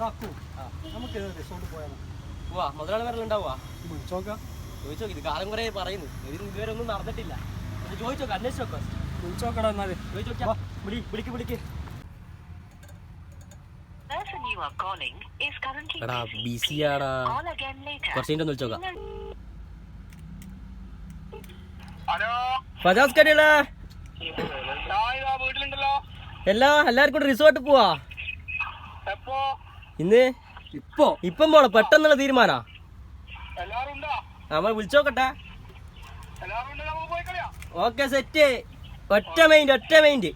നമുക്ക് റിസോർട്ട് പോയാലോ. പോവാ മുതലാളി ഇത് കാലം കുറേ പറയുന്നു. ഇതിന് ഇതുവരെ ഒന്നും നടന്നിട്ടില്ല. ഇത് ചോദിച്ചോക്ക അന്വേഷിച്ച് നോക്കാം എന്നാൽ. ചോദിച്ചോക്കാം വിളിക്ക് വിളിക്ക്. എടാ. ബിസിയാടാ. കുറച്ച് കഴിഞ്ഞിട്ട് വിളിച്ചോക്കാം. ഫജാസ് കടിയല്ലേ എല്ലാ എല്ലാവർക്കും റിസോർട്ട് പോവാ. ഇന്ന്? ഇപ്പോ? ഇപ്പം പോണോ. പെട്ടെന്നുള്ള തീരുമാനാ. നമ്മൾ വിളിച്ചോക്കട്ടെ. Okay set. ഒറ്റ മൈൻഡ് ഒറ്റ മൈൻഡ്.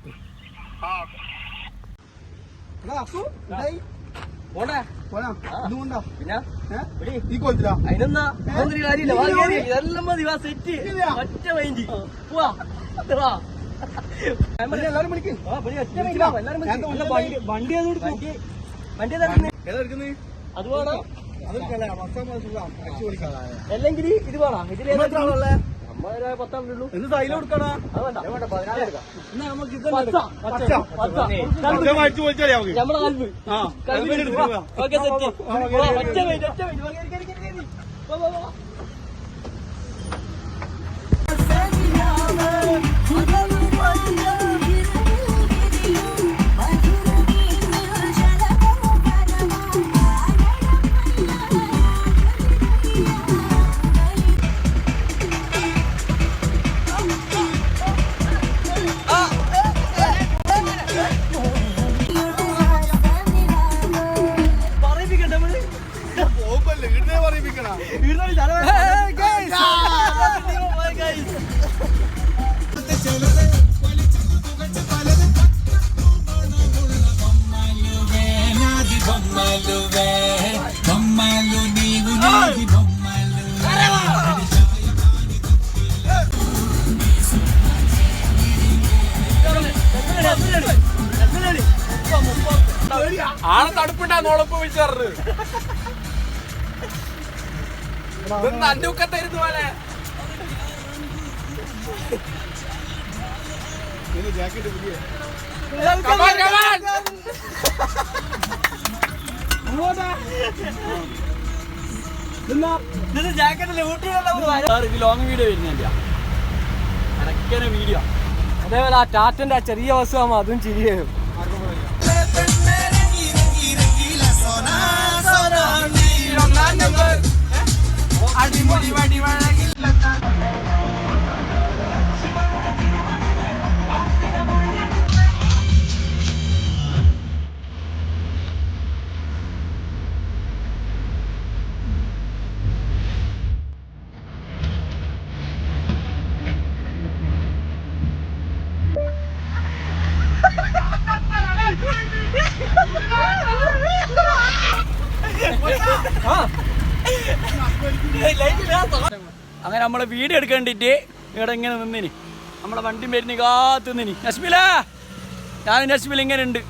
കാര്യമില്ല. ഇതെല്ലാം മതി. വാ സെറ്റ്. ഒറ്റ മൈൻഡ്. പോവാ വണ്ടി വണ്ടി വണ്ടി ഏതാ എടുക്കുന്നെ? ഏതാ എടുക്കുന്നത്? അത് വേണോ അല്ലെങ്കിൽ ഇത് വേണോ ഇതിൽ ഉക്കത്തായിരുന്നു പോലെ ജാക്കറ്റ് പുതിയ. ലോങ് വീഡിയോ വരുന്നില്ല വീഡിയോ അതേപോലെ ആ ടാറ്റന്റെ ആ ചെറിയ വസ്തു ആകുമ്പോ അതും ചിരിയും അടിപൊളി വടി അങ്ങനെ നമ്മളെ വീഡിയോ എടുക്കണ്ടിട്ട് ഇവിടെ ഇങ്ങനെ നിന്നിനി. നമ്മളെ വണ്ടി വരുന്ന കാത്തു നിന്നിനി. നശ്മില ഞാൻ നശ്മില ഇങ്ങനെ ഉണ്ട്.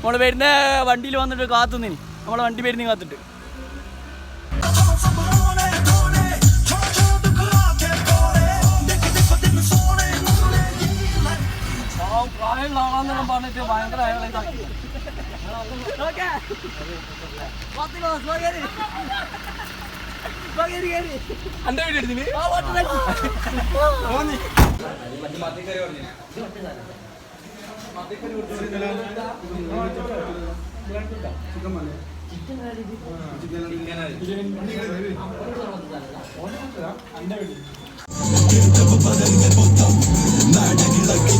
നമ്മൾ വരുന്ന വണ്ടിയിൽ വന്നിട്ട് കാത്തു നിന്നിനി. നമ്മളെ വണ്ടി വരുന്ന കാത്തിട്ട്. പറഞ്ഞിട്ട് ഭയങ്കര അന്റെ വീട് എടുത്തില്ലേ അന്റെ വീട്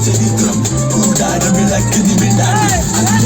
ചരിത്രം കൂടാരം വിളക്ക് നിമിണ്ടാണ്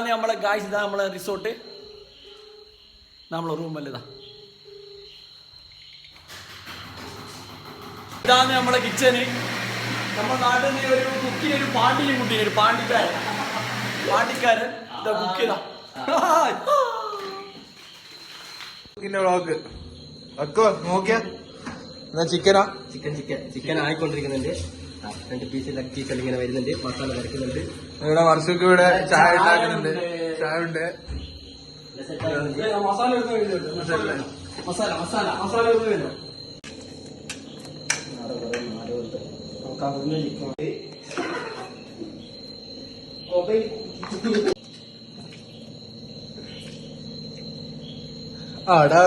ഇതാണ് നമ്മളെ ഗായ്സ് ഇതാ നമ്മളെ റിസോർട്ട് നമ്മളെ റൂമല്ല ഇതാ? ഇതാണ് നമ്മളെ കിച്ചന് നമ്മൾ നാട്ടിൽ നിന്ന് ഒരു കുക്കി ഒരു പാണ്ടിയും കുട്ടി ഒരു പാണ്ടിക്കാരൻ. പാണ്ടിക്കാരൻ ഇതാ കുക്കിതാ ചെയ്താ വ്ളോഗ് വെക്കോ നോക്കിയ. എന്നാ ചിക്കനാ? Chicken chicken. ചിക്കൻ ആയിക്കൊണ്ടിരിക്കുന്നുണ്ട്. രണ്ട് പീസ് ലെഗ് പീസ് ഇങ്ങനെ വരുന്നുണ്ട്. മസാല വരയ്ക്കുന്നുണ്ട്. ഇവിടെ വർഷക്ക് ഇവിടെ ചായ ഉണ്ടാക്കുന്നുണ്ട് ചായ ഉണ്ട്. മസാല മസാല. മസാല. മസാല എടുത്ത് കഴിഞ്ഞു ആ എടാ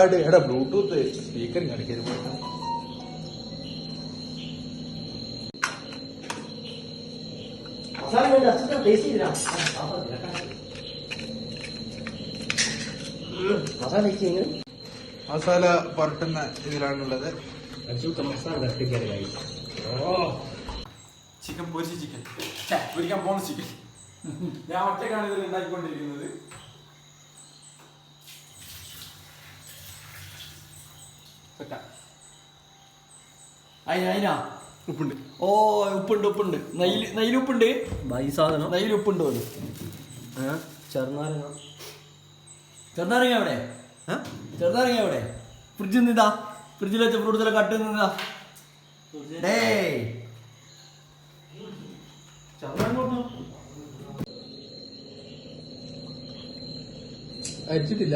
ബ്ലൂടൂത്ത് സ്പീക്കർ കാണിക്കരുത് മസാല വേണ്ട അച്ഛൻ ടേസ്റ്റ് ചെയ്തിരാ മസാല ഇങ്ങനെ മസാല പുരട്ടുന്ന ഇതിലാണുള്ളത് അഞ്ചൂക്ക മസാല തട്ടിക്കാറ് ചിക്കൻ പൊരിച്ച ചിക്കൻ പൊരിക്കാൻ പോണ ചിക്കൻ ഞാൻ ഒറ്റക്കാണ് ഇതിൽ ഉണ്ടാക്കിക്കൊണ്ടിരിക്കുന്നത് സെറ്റാ. അയിനാ അതിനാ ഉപ്പുണ്ട്. ഓ ഉപ്പുണ്ട് ഉപ്പുണ്ട്. ഉപ്പുണ്ട്. ഈ സാധനം. നെയ്യിൽ ഉപ്പുണ്ട് പോലും. ചെറുനാരങ്ങ. ചെറുനാരങ്ങ എവിടെ? ചെറുനാരങ്ങ എവിടെ? ഫ്രിഡ്ജിൽ നിന്നിതാ ഫ്രിഡ്ജിൽ വെച്ച ഫ്രൂട്ട്സിലെ കട്ട് നിന്നിതാ ഡേ അടിച്ചിട്ടില്ല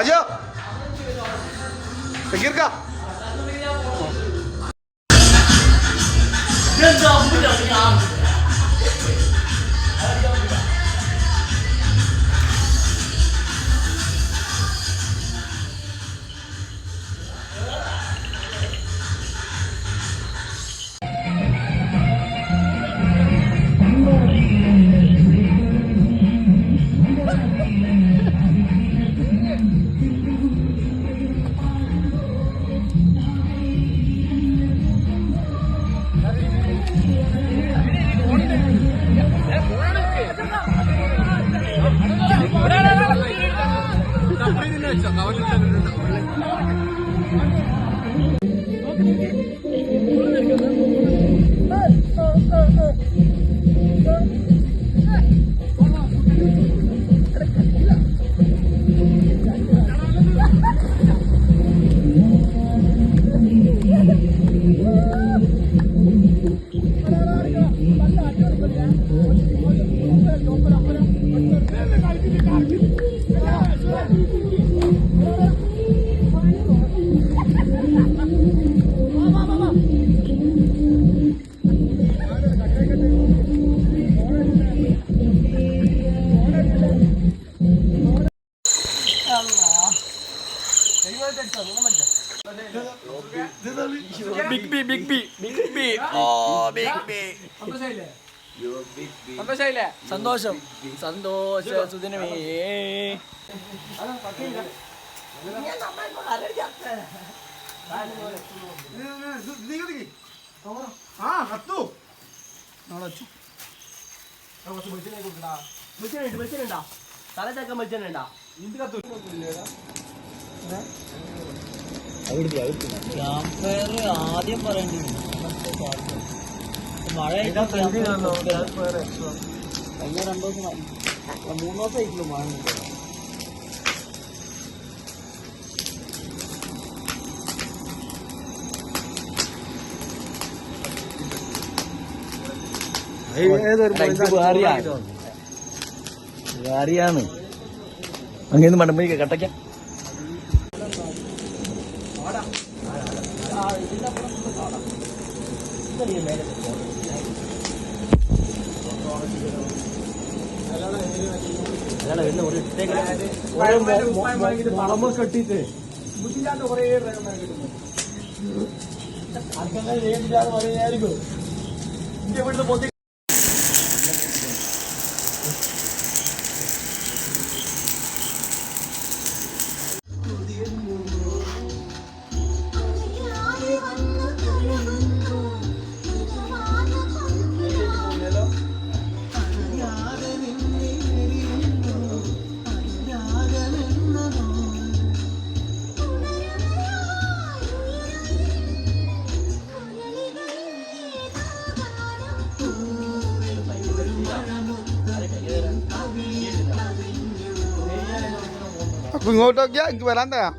അജോ സക്കീർക്ക ബിഗ് സന്തോഷം. സന്തോഷ സുദിനമേ. ആ കത്തു നാളെ വെച്ചു ഇത് കത്തു ആദ്യം പറയേണ്ടി മഴ കഴിഞ്ഞ രണ്ടു ദിവസം മൂന്ന് ദിവസം ആയിട്ടുള്ളൂ മഴ അറിയാന്ന് അങ്ങനെ മണ്ടമ്പരിക്ക കട്ടയ്ക്ക. വളമ കെട്ടിട്ട് ബുദ്ധിമുട്ടാണ്ട് കുറേ അപ്പൊ ഇങ്ങോട്ടൊക്കെയാ എനിക്ക് വരാൻ തയ്യാ.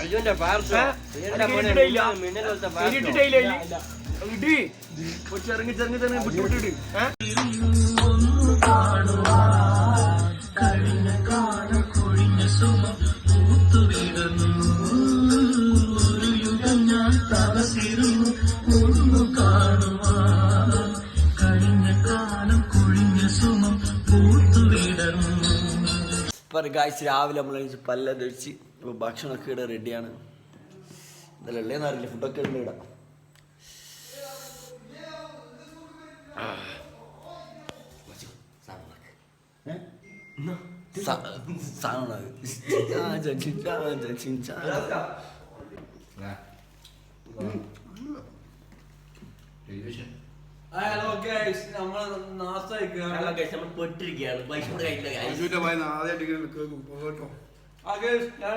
അയ്യോന്റെ പാർസോ? ചെറുങ്ങി ചെറുങ്ങി ചെറുങ്ങി വിട്ടുവിട്ടിട്ട് ഇപ്പം കാഴ്ച രാവിലെ നമ്മൾ കഴിച്ച് പല്ല കഴിച്ച് ഇപ്പോൾ ഭക്ഷണമൊക്കെ ഇവിടെ റെഡിയാണ് ഇന്നലെ ഉള്ളതെന്ന് അറിയില്ല ഫുഡൊക്കെ ഉണ്ട് ഇവിടെ സാധനം ഹലോ ഗൈസ് നമ്മൾ guys, നമ്മൾ പെട്ടിരിക്കുകയാണ്. പൈസ കൂടെ കയ്യില്ല guys. ആദ്യമായിട്ട് കേട്ടോ. ആ ഗൈസ് ഞാൻ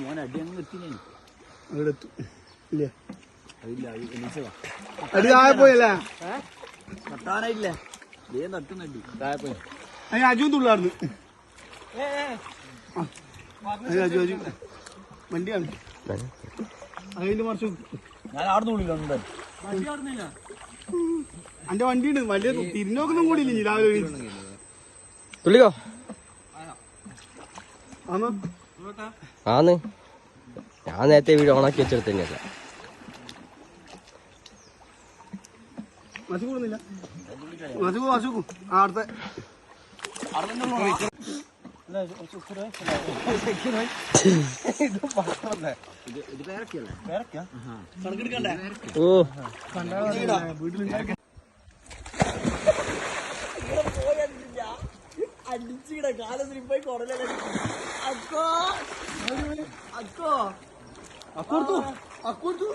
മോൻ അടി അങ്ങ് എത്തിനേ അവിടെ എത്തും. ഇല്ലേ? അതില്ല എണീച്ചതാ അടി താഴെ പോയല്ലേ തട്ടാനായില്ല ദേ തട്ടുന്നടി താഴെ പോയി. അതിന് അജുവും തുള്ളായിരുന്നു അതിന് അജു അജു. വണ്ടിയാണ് അതിന്റെ മറിച്ച് ഞാൻ അവിടെ ഉള്ളിലുണ്ട് എന്റെ അന്റെ വണ്ടി തിരിഞ്ഞോക്കൊന്നും കൂടി ഇല്ല രാവിലെ. തുള്ളിക്കോ? ആന്നോ? ആന്ന്. ഞാൻ നേരത്തെ വീട് ഓണാക്കി വെച്ചെടുത്ത് തന്നെയല്ല ഓ. കൂടുന്നില്ല മസു മസു ആ അടുത്ത ഓ അടിച്ചിട കാലത്തിന് പോയി കൊടലല്ലേ അക്കോ. അക്കോ. അക്കോർത്തു അക്കോർത്തു.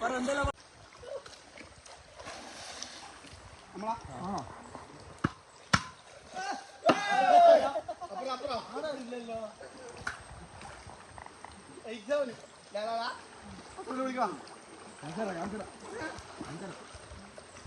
പറ എന്തെല്ലാം വിളിക്കാം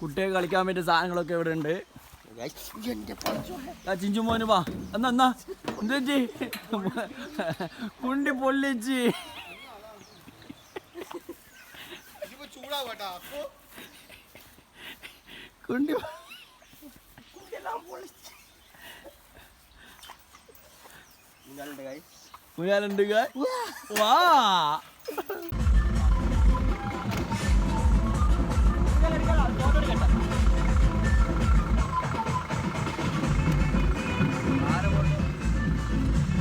കുട്ടിയെ കളിക്കാൻ പറ്റിയ സാധനങ്ങളൊക്കെ ഇവിടെ ഉണ്ട്. ചിഞ്ചു മോന് വാ. എന്നാ എന്നാ? എന്താ ചേച്ചി കുണ്ടി പൊള്ളിച്ച് കുണ്ടി മുയാലുണ്ട് വാ.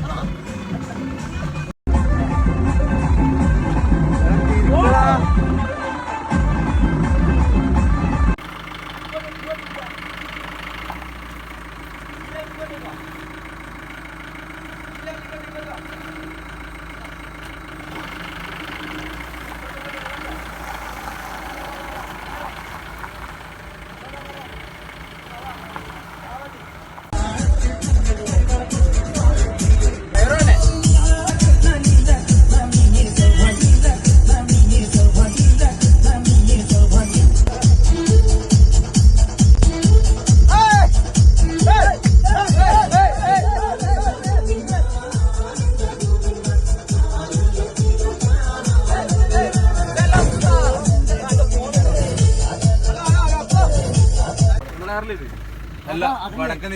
അല്ല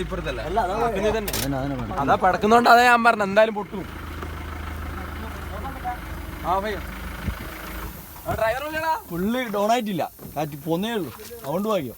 ഇപ്പുറത്തല്ല. അതാ പടക്കുന്നോണ്ട് അതാ ഞാൻ പറഞ്ഞു. എന്തായാലും പൊട്ടും. ആ ഭയ്യ ഡ്രൈവർ വിളിയടാ പുള്ളി ഡൗൺ ആയിട്ടില്ല കാറ്റ് പോന്നേ ഉള്ളൂ. അതുകൊണ്ട് ഭാഗ്യം.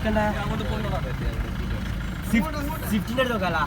വെക്കണ്ട സ്വിഫ്റ്റിന്റെ അടുത്ത് വെക്കാലാ